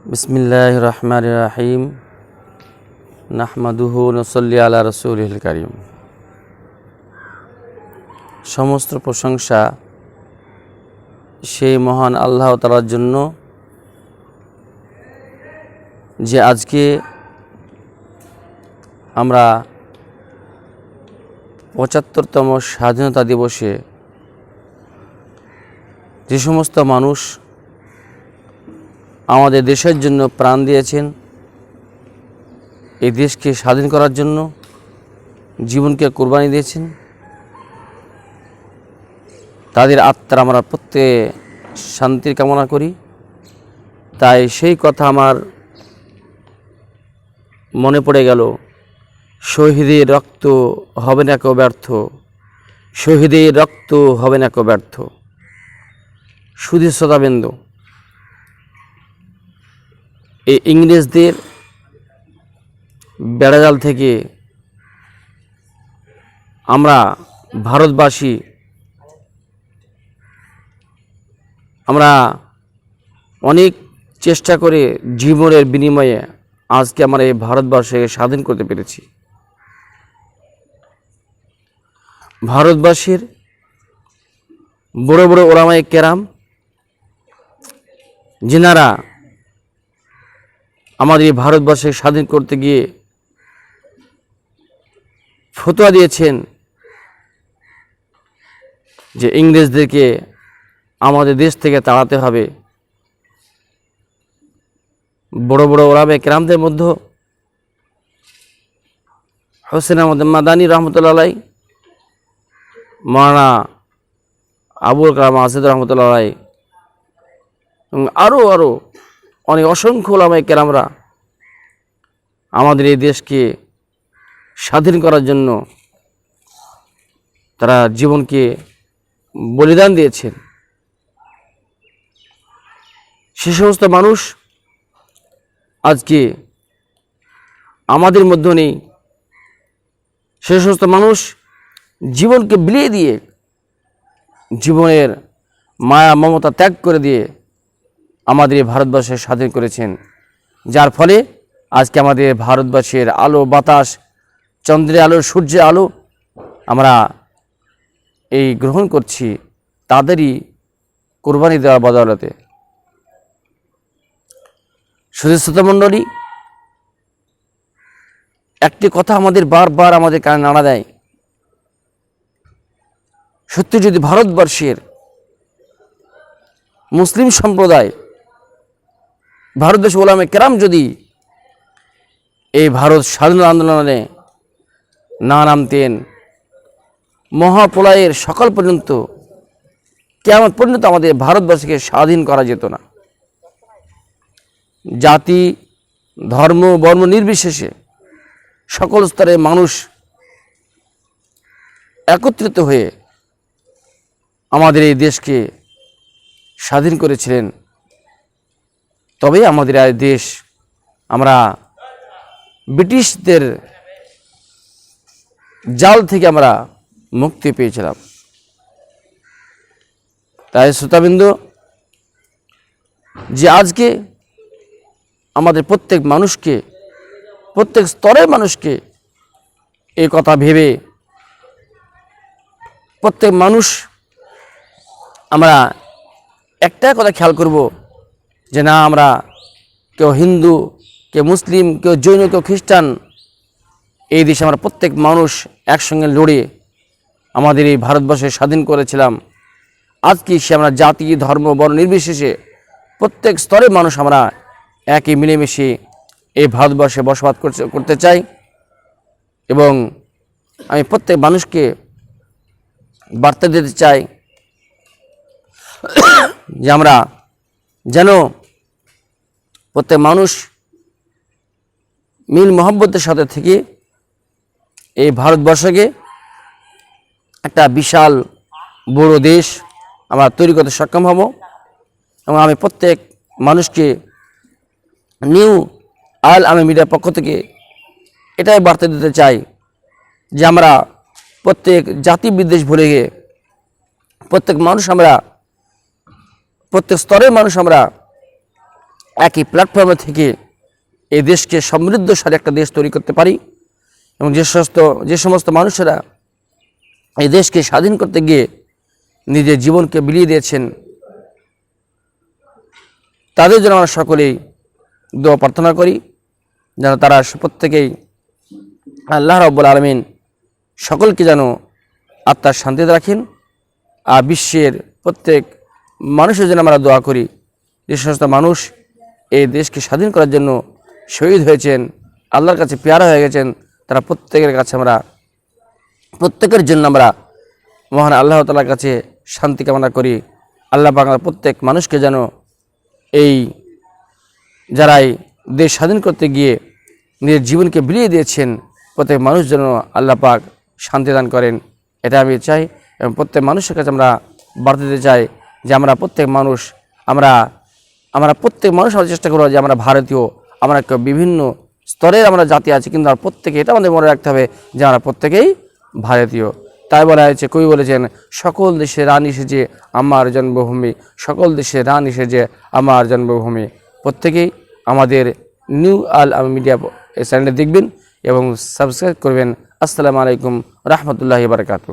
বিসমিল্লাহ রহমান রাহিম নাহমাদুহু নসল্লি আলা রসুল করিম সমস্ত প্রশংসা সেই মহান আল্লাহ তালার জন্য যে আজকে আমরা পঁচাত্তরতম স্বাধীনতা দিবসে যে সমস্ত মানুষ আমাদের দেশের জন্য প্রাণ দিয়েছেন। এই দেশকে স্বাধীন করার জন্য জীবনকে কোরবানি দিয়েছেন। তাদের আত্মার আমরা প্রত্যেকে শান্তির কামনা করি। তাই সেই কথা আমার মনে পড়ে গেল, শহীদের রক্ত হবে না কেউ ব্যর্থ, শহীদের রক্ত হবে না কেউ ব্যর্থ। সুধীর শ্রোতাবেন্দু এই ইংরেজদের বেড়াজাল থেকে আমরা ভারতবাসী, আমরা অনেক চেষ্টা করে জীবনের বিনিময়ে আজকে আমরা এই ভারতবর্ষকে স্বাধীন করতে পেরেছি। ভারতবাসীর বড় বড় ওলামায় কেরাম, যেনারা আমাদের এই ভারতবর্ষকে স্বাধীন করতে গিয়ে ফতোয়া দিয়েছেন যে ইংরেজদেরকে আমাদের দেশ থেকে তাড়াতে হবে। বড় বড় ওরাবে কেরামদের মধ্যে হোসেন আহমদ মাদানী রহমতুল্লাহ মানা আবুল কালাম আসাদ রহমতুল্লাহ এবং আরও আরও অনেক অসংখ্য ওলামাই কেরামরা আমাদের এই দেশকে স্বাধীন করার জন্য তারা জীবনকে বলিদান দিয়েছেন। সে সমস্ত মানুষ আজকে আমাদের মধ্যে নেই। সে সমস্ত মানুষ জীবনকে বিলিয়ে দিয়ে জীবনের মায়া, মমতা ত্যাগ করে দিয়ে আমাদের ভারতবর্ষে স্বাধীন করেছেন। যার ফলে আজকে আমাদের ভারতবর্ষের আলো, বাতাস, চন্দ্রের আলো, সূর্যের আলো আমরা এই গ্রহণ করছি, তাদেরই কোরবানি দেওয়ার বদৌলতে। সুধীশ্রোতা মণ্ডলী, একটি কথা আমাদের বারবার আমাদের কানে নাড়া দেয়। সত্যি যদি ভারতবর্ষের মুসলিম সম্প্রদায় ভারতবর্ষ ওলামে কেরাম যদি এই ভারত স্বাধীনতা আন্দোলনে না নামতেন, মহাপ্রলয়ের সকাল পর্যন্ত কেমন পর্যন্ত আমাদের ভারতবর্ষকে স্বাধীন করা যেত না। জাতি, ধর্ম বর্ণ নির্বিশেষে সকল স্তরে মানুষ একত্রিত হয়ে আমাদের এই দেশকে স্বাধীন করেছিলেন। তবেই আমাদের দেশ, আমরা ব্রিটিশদের জাল থেকে আমরা মুক্তি পেয়েছিলাম। তাই শ্রোতাবিন্দু, যে আজকে আমাদের প্রত্যেক মানুষকে, প্রত্যেক স্তরের মানুষকে এই কথা ভেবে প্রত্যেক মানুষ আমরা একটা কথা খেয়াল করব যে না, আমরা কেউ হিন্দু, কেউ মুসলিম, কেউ জৈন, কেউ খ্রিস্টান, এই দেশে আমরা প্রত্যেক মানুষ একসঙ্গে লড়ে আমাদের এই ভারতবর্ষে স্বাধীন করেছিলাম। আজকে সে আমরা জাতি, ধর্ম, বর্ণ নির্বিশেষে প্রত্যেক স্তরের মানুষ আমরা একই মিলেমিশে এই ভারতবর্ষে বসবাস করতে চাই এবং আমি প্রত্যেক মানুষকে বার্তা দিতে চাই যে আমরা যেন প্রত্যেক মানুষ মিল মোহব্বতের সাথে থেকে এই ভারতবর্ষকে একটা বিশাল বড় দেশ আমরা তৈরি করতে সক্ষম হব এবং আমি প্রত্যেক মানুষকে নিউ আল আমি মিডিয়ার পক্ষ থেকে এটাই বার্তা দিতে চাই যে আমরা প্রত্যেক জাতি বিদ্বেষ ভুলে গিয়ে প্রত্যেক মানুষ আমরা, প্রত্যেক স্তরের মানুষ আমরা একই প্ল্যাটফর্মে থেকে এই দেশকে সমৃদ্ধশালী একটা দেশ তৈরি করতে পারি এবং যে সমস্ত যে সমস্ত মানুষেরা এই দেশকে স্বাধীন করতে গিয়ে নিজের জীবনকে বিলিয়ে দিয়েছেন, তাদের জন্য আমরা সকলেই দোয়া প্রার্থনা করি যেন তারা প্রত্যেকেই আল্লাহ রব্বুল আলমিন সকলকে যেন আত্মার শান্তিতে রাখেন আর বিশ্বের প্রত্যেক মানুষের জন্য আমরা দোয়া করি। যে সমস্ত মানুষ এই দেশকে স্বাধীন করার জন্য শহীদ হয়েছেন, আল্লাহর কাছে পেয়ারা হয়ে গেছেন, তারা প্রত্যেকের কাছে আমরা, প্রত্যেকের জন্য আমরা মহান আল্লাহ তালার কাছে শান্তি কামনা করি। আল্লাহ বাংলার প্রত্যেক মানুষকে যেন এই যারাই দেশ স্বাধীন করতে গিয়ে নিজের জীবনকে বিলিয়ে দিয়েছেন, প্রত্যেক মানুষ যেন আল্লাহ পাক শান্তি দান করেন। এটা আমি চাই এবং প্রত্যেক মানুষের কাছে আমরা বার্তা দিতে চাই যে আমরা প্রত্যেক মানুষ, আমরা আমরা প্রত্যেক মানুষ আমরা চেষ্টা করব যে আমরা ভারতীয়, আমরা বিভিন্ন স্তরের আমরা জাতি আছি, কিন্তু আমরা প্রত্যেকে এটা আমাদের মনে রাখতে হবে যে আমরা প্রত্যেকেই ভারতীয়। তাই বলা হয়েছে, কবি বলেছেন, সকল দেশে রান এসেছে আমার জন্মভূমি, সকল দেশে রান এসেছে আমার জন্মভূমি। প্রত্যেকেই আমাদের নিউ আল মিডিয়া চ্যানেলটা দেখবেন এবং সাবস্ক্রাইব করবেন। আসসালামু আলাইকুম, রহমতুল্লাহি বারকাতু